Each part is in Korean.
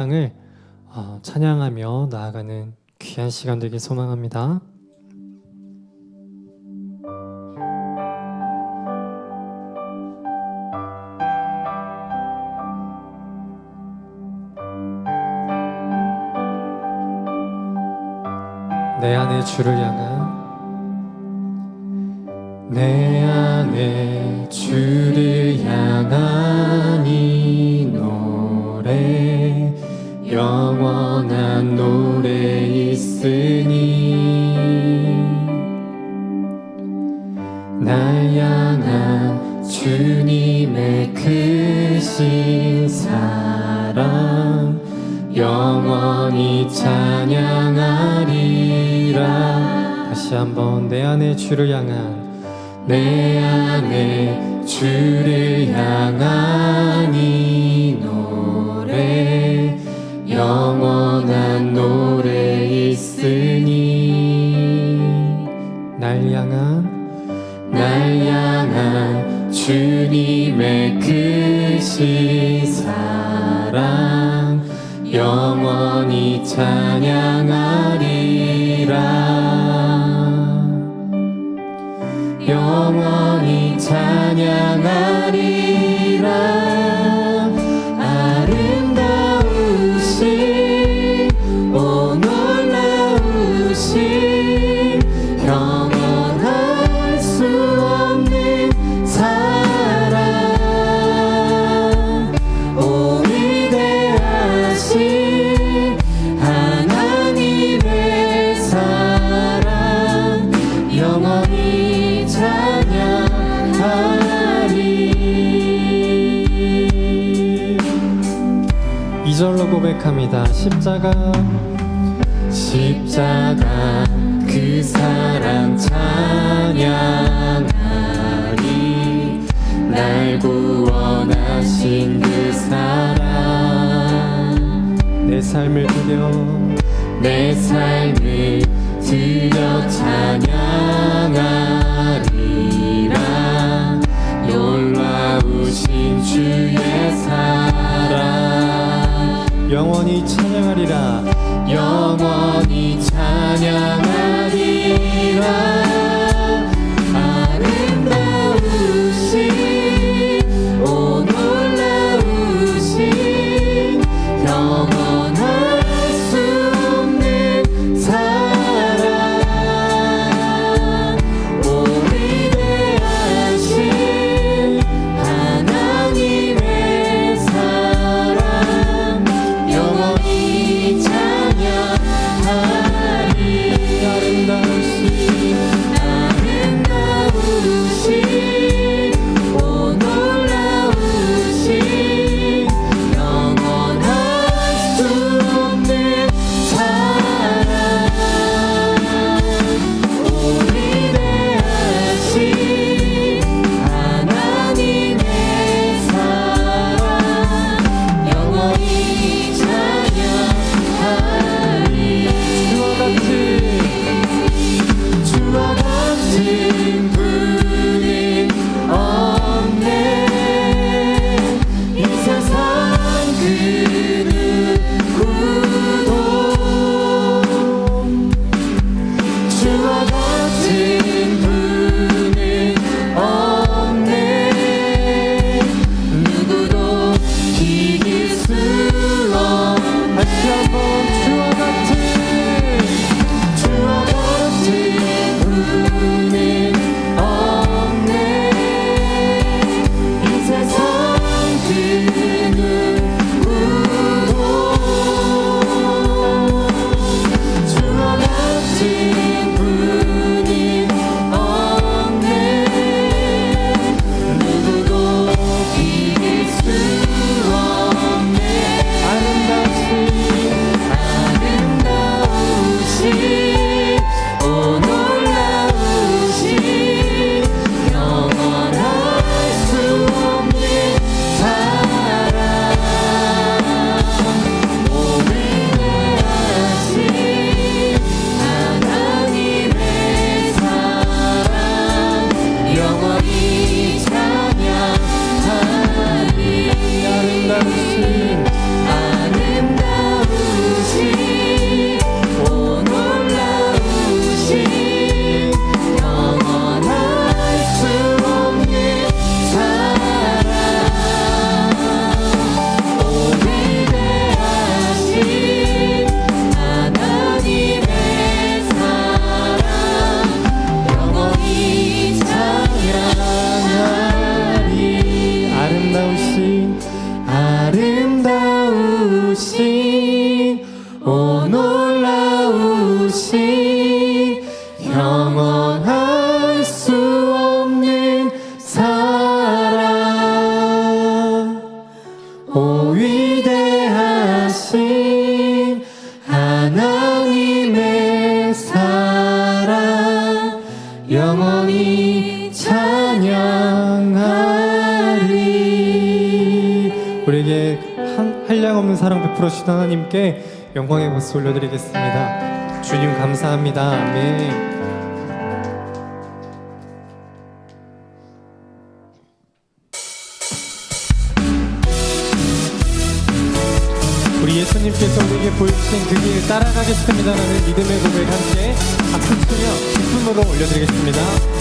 을 어, 찬양하며 나아가는 귀한 시간 되길 소망합니다. 내 안에 주를 향한 내 안에 주 사랑 영원히 찬양하리라. 다시 한번 내 안에 주를 향한 내 안에 주를 향한 이 노래 영원한 노래 있으니. 날 향한 날 향한 주님의 크신 사 랑 영원히 찬양하리라. 영원히 찬양하리 고백합니다. 십자가. 십자가 그 사랑 찬양하리. 날 구원하신 그 사랑. 내 삶을 드려. 내 삶을 드려 찬양하리라. 놀라우신 사랑 영원히 찬양하리라. 영원히 찬양하리라 한량 없는 사랑 베풀어 주신 하나님께 영광의 모습 올려드리겠습니다. 주님 감사합니다. 아멘. 우리 예수님께서 우리에게 보여주신 그 길을 따라가겠습니다라는 믿음의 고백 함께 박수 치며 기쁨으로 올려드리겠습니다.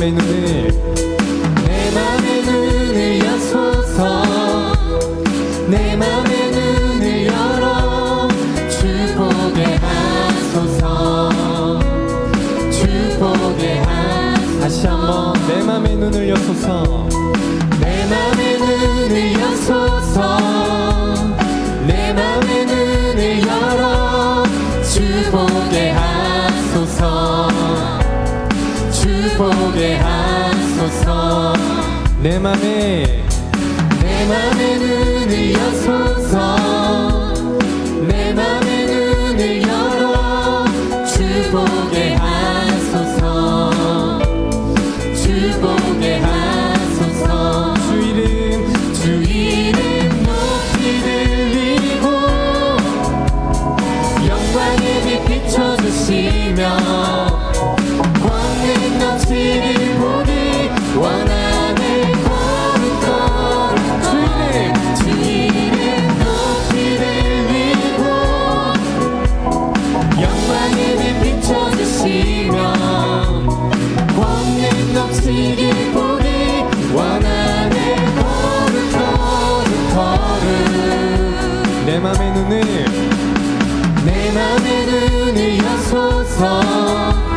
beni 내 맘에 내 맘에 눈이 여소서. 맘의 눈을 내 맘의 눈을 여소서.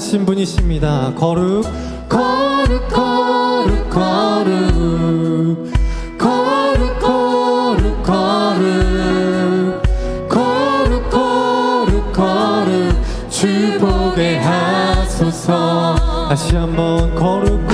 하신 분이십니다. 거룩, 거룩, 거룩, 거룩. 다시 한번 거룩,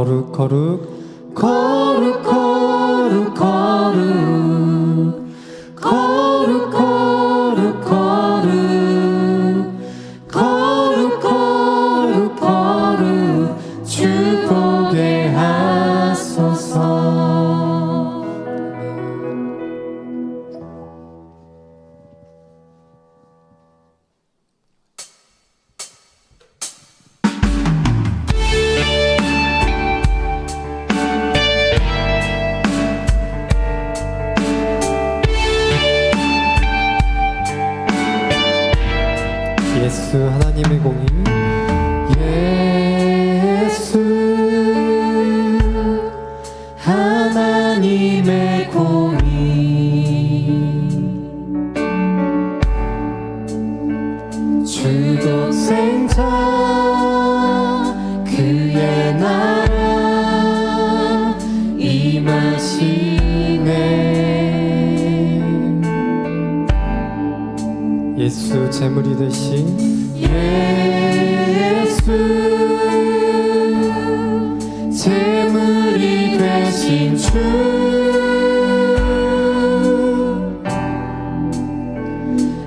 거룩 거룩 거룩. 예수 하나님의 공이 재물이 되신 주.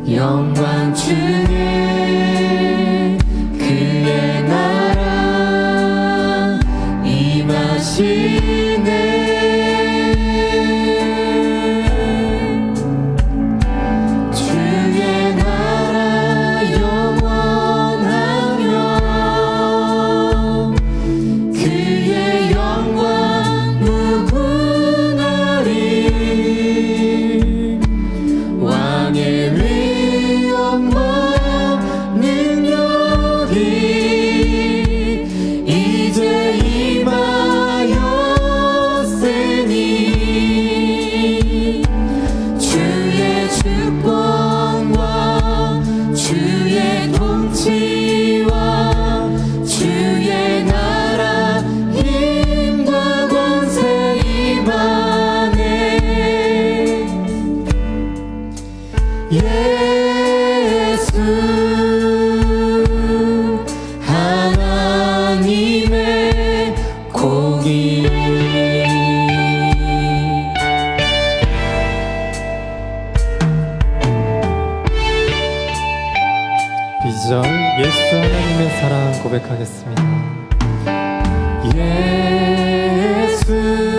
영광 주. 고백하겠습니다. 예수